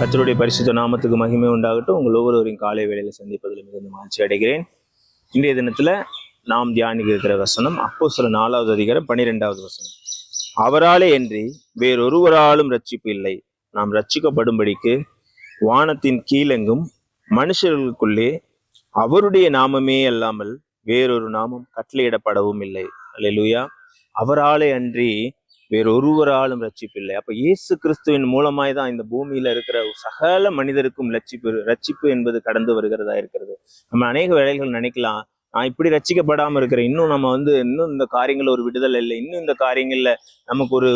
கத்தருடைய பரிசுத்த நாமத்துக்கு மகிமை உண்டாகட்டும். உங்கள் ஒவ்வொருவரையும் காலை வேளையில் சந்திப்பதில் மிகுந்த மகிழ்ச்சி அடைகிறேன். இன்றைய தினத்தில் நாம் தியானிக்க இருக்கிற வசனம் அப்போ சில நாலாவது அதிகாரம் பன்னிரெண்டாவது வசனம். அவராலே அன்றி வேறொருவராலும் ரட்சிப்பு இல்லை. நாம் ரட்சிக்கப்படும்படிக்கு வானத்தின் கீழெங்கும் மனுஷர்களுக்குள்ளே அவருடைய நாமமே அல்லாமல் வேறொரு நாமம் கட்டளையிடப்படவும் இல்லை. அல்லேலூயா அவராலே அன்றி வேறொருவராலும் ரட்சிப்பில்லை. அப்போ இயேசு கிறிஸ்துவின் மூலமாய் தான் இந்த பூமியில இருக்கிற சகல மனிதருக்கும் ரட்சிப்பு ரட்சிப்பு என்பது கடந்து வருகிறதா இருக்கிறது. நம்ம அநேக வேலைகள் நினைக்கலாம் நான் இப்படி ரட்சிக்கப்படாம இருக்கிறேன் இன்னும் நம்ம வந்து இன்னும் இந்த காரியங்கள் ஒரு விடுதலை இல்லை இன்னும் இந்த காரியங்கள்ல நமக்கு ஒரு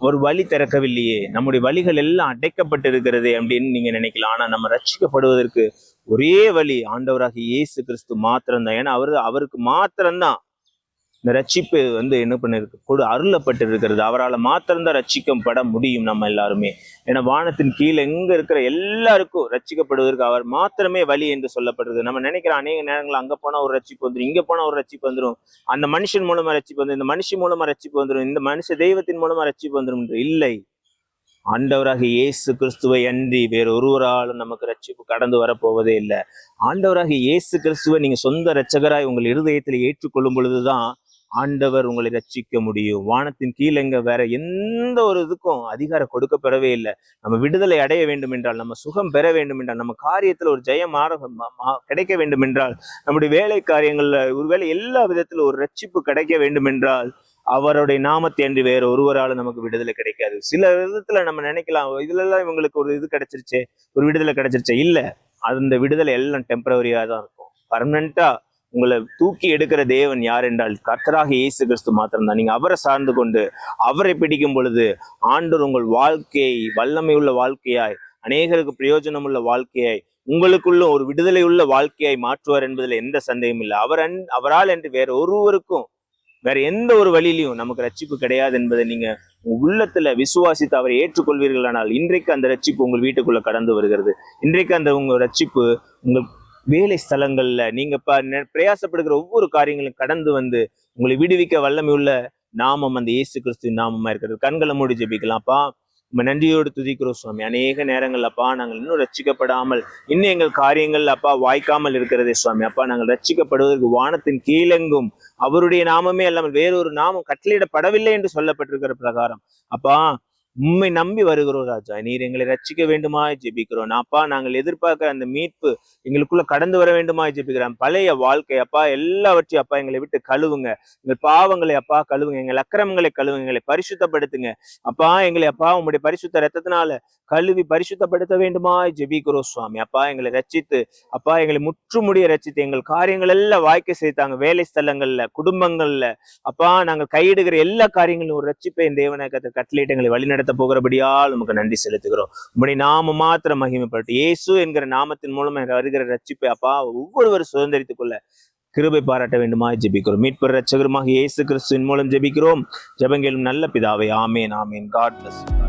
ஒரு வழி திறக்கவில்லையே நம்முடைய வழிகள் எல்லாம் அடைக்கப்பட்டு இருக்கிறது அப்படின்னு நீங்க நினைக்கலாம். ஆனா நம்ம ரட்சிக்கப்படுவதற்கு ஒரே வழி ஆண்டவராக இயேசு கிறிஸ்து மாத்திரம்தான். ஏன்னா அவர் அவருக்கு மாத்திரம்தான் இந்த ரட்சிப்பு வந்து என்ன பண்ணிருக்கு? கொடு அருளப்பட்டு இருக்கிறது அவரால் மாத்திரம்தான் ரட்சிக்கப்பட முடியும் நம்ம எல்லாருமே. ஏன்னா வானத்தின் கீழே எங்க இருக்கிற எல்லாருக்கும் ரட்சிக்கப்படுவதற்கு அவர் மாத்திரமே வழி என்று சொல்லப்படுறது நம்ம நினைக்கிற அநேக நேரங்களில் அங்க போனா ஒரு ரட்சிப்பு வந்துடும் இங்க போனா ஒரு ரட்சிப்பு வந்துடும் அந்த மனுஷன் மூலமா ரட்சிப்பு வந்துடும் இந்த மனுஷன் மூலமா ரட்சிப்பு வந்துடும் இந்த மனுஷ தெய்வத்தின் மூலமா ரட்சிப்பு வந்துடும் இல்லை. ஆண்டவராக இயேசு கிறிஸ்துவை அன்றி வேற ஒருவராலும் நமக்கு ரட்சிப்பு கடந்து வரப்போவதே இல்லை. ஆண்டவராக இயேசு கிறிஸ்துவை நீங்க சொந்த ரட்சகராய் உங்கள் இருதயத்தில் ஏற்றுக்கொள்ளும் பொழுதுதான் ஆண்டவர் உங்களை ரட்சிக்க முடியும். வானத்தின் கீழே எங்க வேற எந்த ஒரு இதுக்கும் அதிகாரம் கொடுக்கப்பெறவே இல்லை. நம்ம விடுதலை அடைய வேண்டும் என்றால் நம்ம சுகம் பெற வேண்டும் என்றால் நம்ம காரியத்தில் ஒரு ஜெயம் கிடைக்க வேண்டும் என்றால் நம்முடைய வேலை காரியங்கள்ல ஒருவேளை எல்லா விதத்திலும் ஒரு ரட்சிப்பு கிடைக்க வேண்டும் என்றால் அவருடைய நாமத்தை அன்றி வேற ஒருவராலும் நமக்கு விடுதலை கிடைக்காது. சில விதத்துல நம்ம நினைக்கலாம் இதுல எல்லாம் இவங்களுக்கு ஒரு இது கிடைச்சிருச்சே ஒரு விடுதலை கிடைச்சிருச்சே. இல்ல அந்த விடுதலை எல்லாம் டெம்பரவரியா தான் இருக்கும். பர்மனண்டா உங்களை தூக்கி எடுக்கிற தேவன் யார் என்றால் கர்த்தராக இயேசு கிறிஸ்து மாத்திரம்தான். நீங்கள் அவரை சார்ந்து கொண்டு அவரை பிடிக்கும் பொழுது ஆண்டவர் உங்கள் வாழ்க்கையை வல்லமை உள்ள வாழ்க்கையாய் அநேகருக்கு பிரயோஜனம் உள்ள வாழ்க்கையாய் உங்களுக்குள்ள ஒரு விடுதலை உள்ள வாழ்க்கையாய் மாற்றுவார் என்பதில் எந்த சந்தேகமும் இல்லை. அவர் அன் அவரால் என்று வேற ஒருவருக்கும் வேற எந்த ஒரு வழியிலையும் நமக்கு ரட்சிப்பு கிடையாது என்பதை நீங்க உள்ளத்துல விசுவாசித்து அவரை ஏற்றுக்கொள்வீர்களானால் இன்றைக்கு அந்த ரட்சிப்பு உங்கள் வீட்டுக்குள்ள கடந்து வருகிறது. இன்றைக்கு அந்த உங்க ரட்சிப்பு உங்கள் வேலை ஸ்தலங்கள்ல நீங்க பிரயாசப்படுகிற ஒவ்வொரு காரியங்களும் கடந்து வந்து உங்களை விடுவிக்க வல்லமை உள்ள நாமம் அந்த இயேசு கிறிஸ்துவின் நாமமா இருக்கிறது. கண்களை மூடி ஜெபிக்கலாம்ப்பா நம்ம நன்றியோடு துதிக்கிறோம் சுவாமி. அநேக நேரங்கள் அப்பா நாங்கள் இன்னும் ரட்சிக்கப்படாமல் இன்னும் எங்கள் காரியங்கள் அப்பா வாய்க்காமல் இருக்கிறதே சுவாமி. அப்பா நாங்கள் ரச்சிக்கப்படுவதற்கு வானத்தின் கீழெங்கும் அவருடைய நாமமே அல்லாமல் வேறொரு நாமம் கட்டளையிடப்படவில்லை என்று சொல்லப்பட்டிருக்கிற பிரகாரம். அப்பா உண்மை நம்பி வருகிறோம் ராஜா. நீர் எங்களை ரச்சிக்க வேண்டுமா ஜெபிக்கிறோம். அப்பா நாங்கள் எதிர்பார்க்கிற அந்த மீட்பு எங்களுக்குள்ள கடந்து வர வேண்டுமா ஜெபிக்கிறோம். பழைய வாழ்க்கை அப்பா எல்லாவற்றையும் அப்பா எங்களை விட்டு கழுவுங்க. எங்கள் பாவங்களை அப்பா கழுவுங்க. எங்கள் அக்கிரமங்களை கழுவுங்க. எங்களை பரிசுத்தப்படுத்துங்க. அப்பா எங்களை அப்பா உங்களுடைய பரிசுத்த ரத்தத்தினால கழுவி பரிசுத்தப்படுத்த வேண்டுமா ஜெபிக்கிறோம் சுவாமி. அப்பா எங்களை ரட்சித்து அப்பா எங்களை முற்றுமுடிய ரச்சித்து எங்கள் காரியங்கள் எல்லாம் வாய்க்க செய்தாங்க. வேலை ஸ்தலங்கள்ல குடும்பங்கள்ல. அப்பா நாங்கள் கையிடுகிற எல்லா காரியங்களும் ஒரு ரச்சிப்பை என் தேவனை கட்டளையிட்டு எங்களை வழிநடத்த போகிறபடியால் உமக்கு நன்றி செலுத்துகிறோம். உங்களுடைய நாம மாத்திரம் மகிமைப்பட்டு இயேசு என்கிற நாமத்தின் மூலம் வருகிற ரட்சிப்பை அப்பா ஒவ்வொருவரும் சுதந்திரத்துக்குள்ள கிருபை பாராட்ட வேண்டுமா ஜெபிக்கிறோம். மீட்பர் ரட்சகருமாக இயேசு கிறிஸ்துவின் மூலம் ஜெபிக்கிறோம். ஜபங்களும் நல்ல பிதாவை. ஆமேன் ஆமேன். God plus